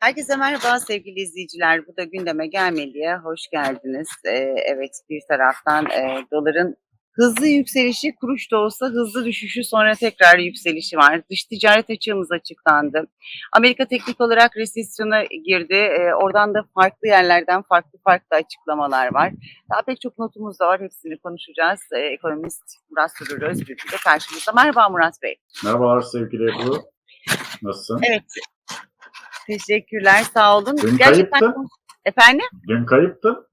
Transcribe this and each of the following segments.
Herkese merhaba sevgili izleyiciler. Bu da gündeme gelmeliye hoş geldiniz. Ee, evet bir taraftan e, doların hızlı yükselişi, kuruş da olsa hızlı düşüşü sonra tekrar yükselişi var. Dış ticaret açığımız açıklandı. Amerika teknik olarak resesyona girdi. Ee, oradan da farklı yerlerden farklı farklı açıklamalar var. Daha pek çok notumuz da var. Hepsini konuşacağız. Ee, ekonomist Murat Sürür Özgürlü de karşımızda. Merhaba Murat Bey. Merhabalar sevgili Ebru. Nasılsın? Evet. Teşekkürler, sağ olun. Dün kayıptın. Efendim? Dün kayıptın.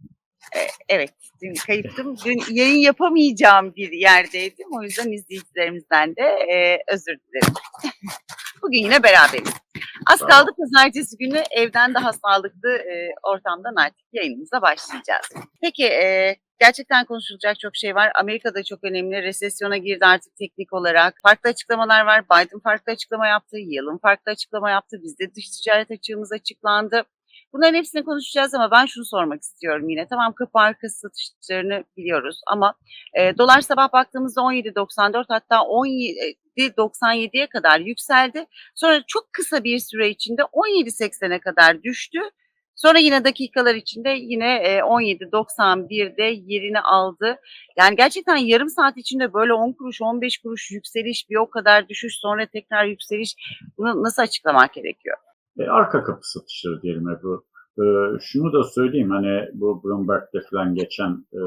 Evet, dün kayıptım. Dün yayın yapamayacağım bir yerdeydim. O yüzden izleyicilerimizden de e, özür dilerim. Bugün yine beraberiz. Az Tamam. kaldı pazartesi günü evden daha sağlıklı e, ortamdan artık yayınımıza başlayacağız. Peki e, gerçekten konuşulacak çok şey var. Amerika'da çok önemli. Resesyona girdi artık teknik olarak. Farklı açıklamalar var. Biden farklı açıklama yaptı. Yalın farklı açıklama yaptı. Bizde dış ticaret açığımız açıklandı. Bunların hepsini konuşacağız ama ben şunu sormak istiyorum yine. Tamam kapı arkası satışlarını biliyoruz ama e, dolar sabah baktığımızda 17.94 hatta 17.97'ye kadar yükseldi. Sonra çok kısa bir süre içinde 17.80'e kadar düştü. Sonra yine dakikalar içinde yine e, 17.91'de yerini aldı. Yani gerçekten yarım saat içinde böyle 10 kuruş 15 kuruş yükseliş bir o kadar düşüş sonra tekrar yükseliş bunu nasıl açıklamak gerekiyor? E, arka kapı satışları diyelim Ebru. E, şunu da söyleyeyim hani bu Bloomberg'de falan geçen e,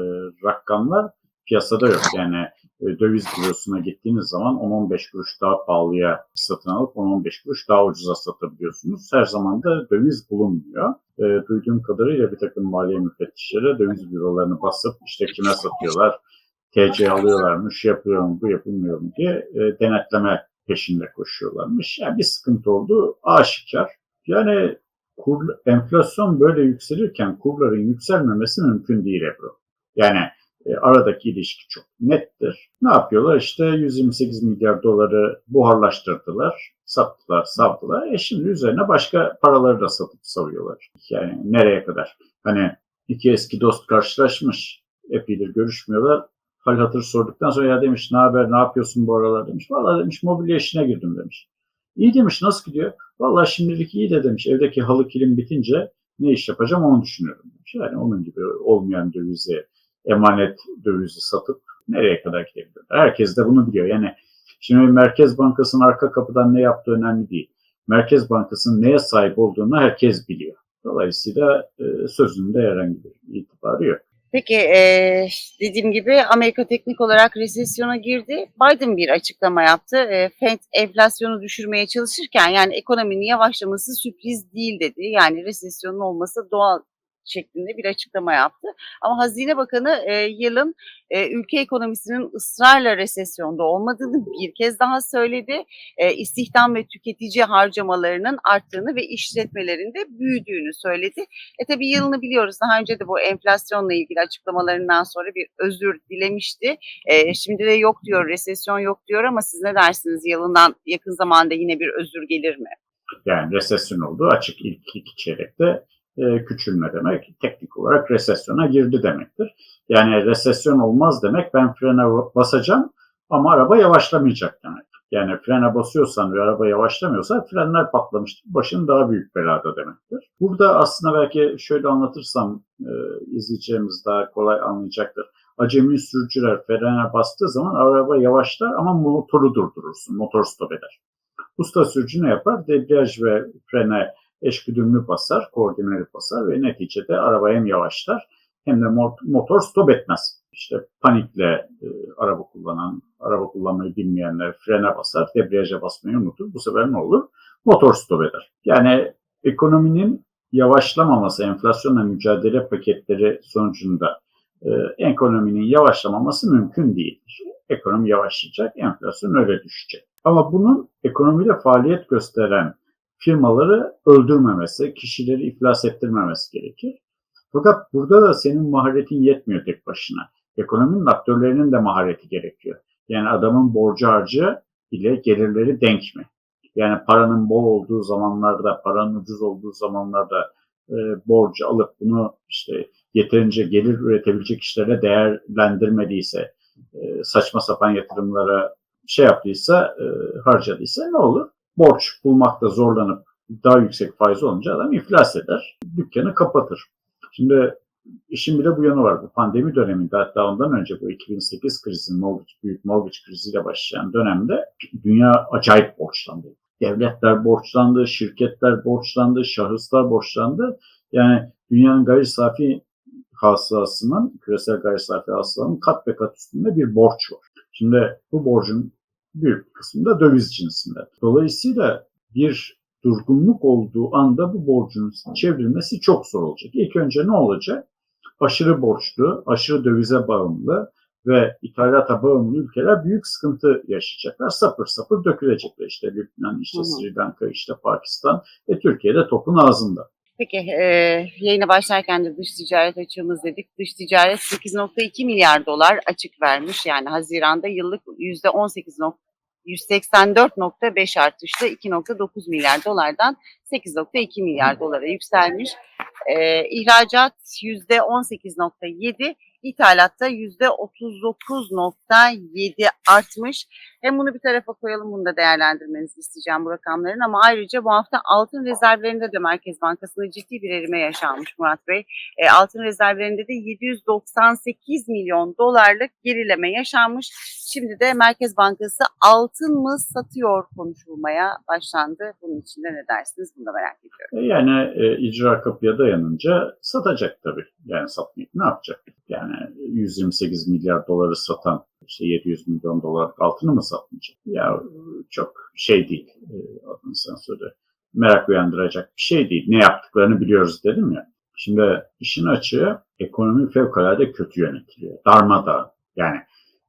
rakamlar piyasada yok. Yani e, döviz bürosuna gittiğiniz zaman 10-15 kuruş daha pahalıya satın alıp 10-15 kuruş daha ucuza satabiliyorsunuz. Her zaman da döviz bulunmuyor. E, duyduğum kadarıyla bir takım maliye müfettişleri döviz bürolarını basıp işte kime satıyorlar, TC alıyorlarmış, yapıyor mu, bu yapılmıyor mu diye e, denetleme peşinde koşuyorlarmış. Yani bir sıkıntı oldu aşikar. Yani kur, enflasyon böyle yükselirken kurların yükselmemesi mümkün değil Ebru. Yani e, aradaki ilişki çok nettir. Ne yapıyorlar? İşte 128 milyar doları buharlaştırdılar, sattılar, savdılar. E şimdi üzerine başka paraları da satıp savuyorlar. Yani nereye kadar? Hani iki eski dost karşılaşmış, epeydir görüşmüyorlar. Hal hatır sorduktan sonra ya demiş ne haber, ne yapıyorsun bu aralar demiş. Vallahi demiş mobilya işine girdim demiş. İyi demiş nasıl gidiyor? Vallahi şimdilik iyi de demiş. Evdeki halı kilim bitince ne iş yapacağım onu düşünüyorum demiş. Yani onun gibi olmayan dövizi, emanet dövizi satıp nereye kadar gidebilir? Herkes de bunu biliyor. Yani şimdi Merkez Bankası'nın arka kapıdan ne yaptığı önemli değil. Merkez Bankası'nın neye sahip olduğunu herkes biliyor. Dolayısıyla e, sözünde herhangi bir itibarı yok. Peki e, dediğim gibi Amerika teknik olarak resesyona girdi. Biden bir açıklama yaptı. E, Fed enflasyonu düşürmeye çalışırken yani ekonominin yavaşlaması sürpriz değil dedi. Yani resesyonun olması doğal şeklinde bir açıklama yaptı. Ama Hazine Bakanı e, yılın e, ülke ekonomisinin ısrarla resesyonda olmadığını bir kez daha söyledi. E, istihdam ve tüketici harcamalarının arttığını ve işletmelerin de büyüdüğünü söyledi. E tabi yılını biliyoruz. Daha önce de bu enflasyonla ilgili açıklamalarından sonra bir özür dilemişti. E, şimdi de yok diyor, resesyon yok diyor ama siz ne dersiniz? Yılından yakın zamanda yine bir özür gelir mi? Yani resesyon olduğu açık ilk iki çeyrekte e, küçülme demek. Teknik olarak resesyona girdi demektir. Yani resesyon olmaz demek ben frene basacağım ama araba yavaşlamayacak demek. Yani frene basıyorsan ve araba yavaşlamıyorsa frenler patlamıştır. Başın daha büyük belada demektir. Burada aslında belki şöyle anlatırsam e, izleyeceğimiz daha kolay anlayacaktır. Acemi sürücüler frene bastığı zaman araba yavaşlar ama motoru durdurursun. Motor stop eder. Usta sürücü ne yapar? Debriyaj ve frene eşgüdümlü basar, koordineli basar ve neticede araba hem yavaşlar hem de motor stop etmez. İşte panikle e, araba kullanan, araba kullanmayı bilmeyenler frene basar, debriyaja basmayı unutur. Bu sefer ne olur? Motor stop eder. Yani ekonominin yavaşlamaması, enflasyonla mücadele paketleri sonucunda e, ekonominin yavaşlamaması mümkün değildir. Ekonomi yavaşlayacak, enflasyon öyle düşecek. Ama bunun ekonomide faaliyet gösteren firmaları öldürmemesi, kişileri iflas ettirmemesi gerekir. Fakat burada da senin maharetin yetmiyor tek başına. Ekonominin aktörlerinin de mahareti gerekiyor. Yani adamın borcu harcı ile gelirleri denk mi? Yani paranın bol olduğu zamanlarda, paranın ucuz olduğu zamanlarda e, borcu alıp bunu işte yeterince gelir üretebilecek işlere değerlendirmediyse, e, saçma sapan yatırımlara şey yaptıysa, e, harcadıysa ne olur? Borç bulmakta zorlanıp daha yüksek faiz olunca adam iflas eder. Dükkanı kapatır. Şimdi işin bir de bu yanı var. Bu pandemi döneminde hatta ondan önce bu 2008 krizinin mortgage, büyük mortgage kriziyle başlayan dönemde dünya acayip borçlandı. Devletler borçlandı, şirketler borçlandı, şahıslar borçlandı. Yani dünyanın gayri safi hasılasının, küresel gayri safi hasılanın kat ve kat üstünde bir borç var. Şimdi bu borcun büyük bir kısmı da döviz cinsinde. Dolayısıyla bir durgunluk olduğu anda bu borcun çevrilmesi çok zor olacak. İlk önce ne olacak? Aşırı borçlu, aşırı dövize bağımlı ve ithalata bağımlı ülkeler büyük sıkıntı yaşayacaklar. Sapır sapır dökülecekler. İşte Lübnan, işte. Sri Lanka, işte Pakistan ve Türkiye'de topun ağzında. Peki e, yayına başlarken de dış ticaret açığımız dedik. Dış ticaret 8.2 milyar dolar açık vermiş. Yani Haziran'da yıllık %18 nok- 184.5 artışla 2.9 milyar dolardan 8.2 milyar dolara yükselmiş. E, ihracat %18.7, ithalatta %39.7 artmış. Hem bunu bir tarafa koyalım, bunu da değerlendirmenizi isteyeceğim bu rakamların. Ama ayrıca bu hafta altın rezervlerinde de Merkez Bankası'nda ciddi bir erime yaşanmış Murat Bey. E, altın rezervlerinde de 798 milyon dolarlık gerileme yaşanmış. Şimdi de Merkez Bankası altın mı satıyor konuşulmaya başlandı. Bunun için de ne dersiniz? Bunu da merak ediyorum. E Yani e, icra kapıya dayanınca satacak tabii. Yani satmayıp ne yapacak? Yani 128 milyar doları satan işte 700 milyon dolar altını mı satmayacak? Ya çok şey değil. E, adını sen söyle. Merak uyandıracak bir şey değil. Ne yaptıklarını biliyoruz dedim ya. Şimdi işin açığı ekonomi fevkalade kötü yönetiliyor. Darmadağın. Yani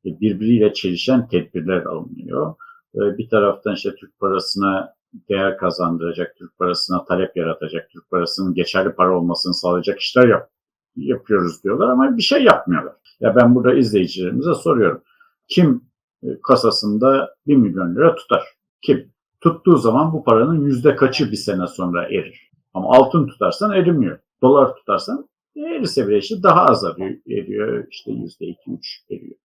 e, birbiriyle çelişen tedbirler alınıyor. E, Bir taraftan işte Türk parasına değer kazandıracak, Türk parasına talep yaratacak, Türk parasının geçerli para olmasını sağlayacak işler yap, yapıyoruz diyorlar ama bir şey yapmıyorlar. Ya ben burada izleyicilerimize soruyorum. Kim e, kasasında 1 milyon lira tutar? Kim? Tuttuğu zaman bu paranın yüzde kaçı bir sene sonra erir? Ama altın tutarsan erimiyor. Dolar tutarsan erirse bile işte daha az eriyor. İşte yüzde iki, üç eriyor.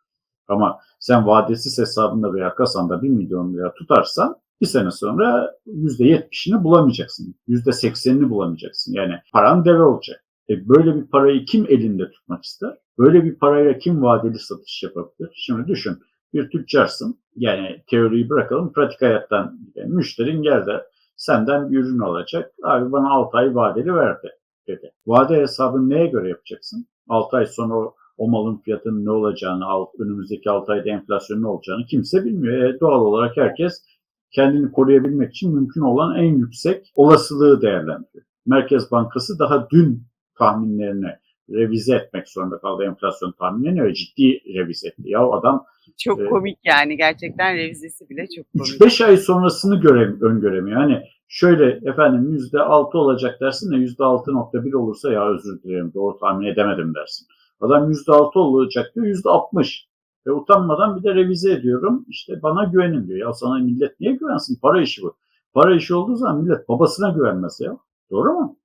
Ama sen vadesiz hesabında veya kasanda 1 milyon lira tutarsan bir sene sonra %70'ini bulamayacaksın. %80'ini bulamayacaksın. Yani paran deve olacak. E böyle bir parayı kim elinde tutmak ister? Böyle bir parayla kim vadeli satış yapabilir? Şimdi düşün bir tüccarsın. Yani teoriyi bırakalım pratik hayattan gidelim. Müşterin geldi senden bir ürün alacak. Abi bana 6 ay vadeli verdi dedi. Vade hesabını neye göre yapacaksın? 6 ay sonra o, o malın fiyatının ne olacağını, alt, önümüzdeki 6 ayda enflasyonun ne olacağını kimse bilmiyor. E, doğal olarak herkes kendini koruyabilmek için mümkün olan en yüksek olasılığı değerlendiriyor. Merkez Bankası daha dün tahminlerini revize etmek zorunda kaldı enflasyon tahminlerini ve ciddi revize etti. Ya adam Çok Evet. komik yani gerçekten revizesi bile çok komik. 3-5 ay sonrasını göre, öngöremiyor. Hani şöyle efendim %6 olacak dersin de %6.1 olursa ya özür dilerim doğru tahmin edemedim dersin. Adam %6 olacak diyor %60. Ve utanmadan bir de revize ediyorum. İşte bana güvenin diyor. Ya sana millet niye güvensin? Para işi bu. Para işi olduğu zaman millet babasına güvenmez ya. Doğru mu?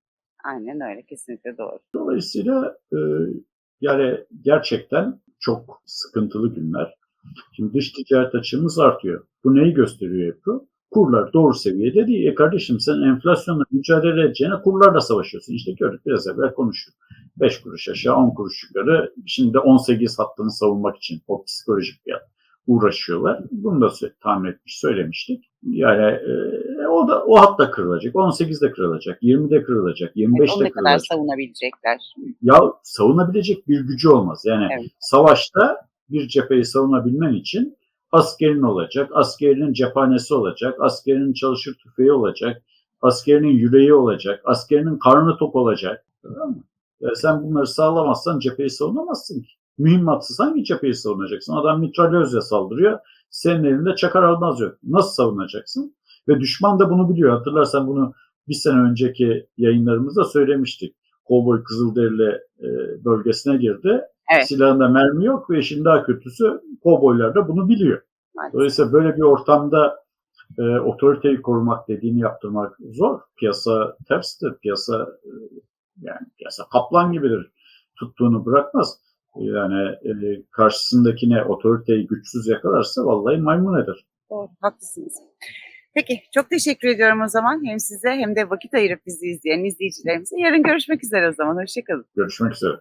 Aynen öyle kesinlikle doğru. Dolayısıyla e, yani gerçekten çok sıkıntılı günler. Şimdi dış ticaret açığımız artıyor. Bu neyi gösteriyor bu? Kurlar doğru seviyede değil. E kardeşim sen enflasyonla mücadele edeceğine kurlarla savaşıyorsun. İşte gördük biraz evvel konuştuk. 5 kuruş aşağı 10 kuruş yukarı. Şimdi 18 hattını savunmak için o psikolojik fiyat uğraşıyorlar. Bunu da tahmin etmiş, söylemiştik. Yani e, o da o hatta kırılacak. 18'de kırılacak, 20'de kırılacak, Evet, 25'te onu ne kadar kırılacak savunabilecekler. ya savunabilecek bir gücü olmaz. Yani Evet. savaşta bir cepheyi savunabilmen için askerin olacak, askerinin cephanesi olacak, askerinin çalışır tüfeği olacak, askerinin yüreği olacak, askerinin karnı tok olacak. Tamam mı? Ya sen bunları sağlamazsan cepheyi savunamazsın ki. Mühimmatsız hangi cepheyi savunacaksın? Adam mitralyözle saldırıyor. Senin elinde çakar almaz yok. Nasıl savunacaksın? Ve düşman da bunu biliyor. Hatırlarsan bunu bir sene önceki yayınlarımızda söylemiştik. Kovboy Kızılderili e, bölgesine girdi. Evet. Silahında mermi yok ve işin daha kötüsü kovboylar da bunu biliyor. Maalesef. Dolayısıyla böyle bir ortamda e, otoriteyi korumak dediğini yaptırmak zor. Piyasa terstir. Piyasa e, yani piyasa kaplan gibidir. Tuttuğunu bırakmaz. Yani e, karşısındakine otoriteyi güçsüz yakalarsa vallahi maymun eder. Doğru, haklısınız. Peki çok teşekkür ediyorum o zaman hem size hem de vakit ayırıp bizi izleyen izleyicilerimize. Yarın görüşmek üzere o zaman. Hoşçakalın. Görüşmek üzere.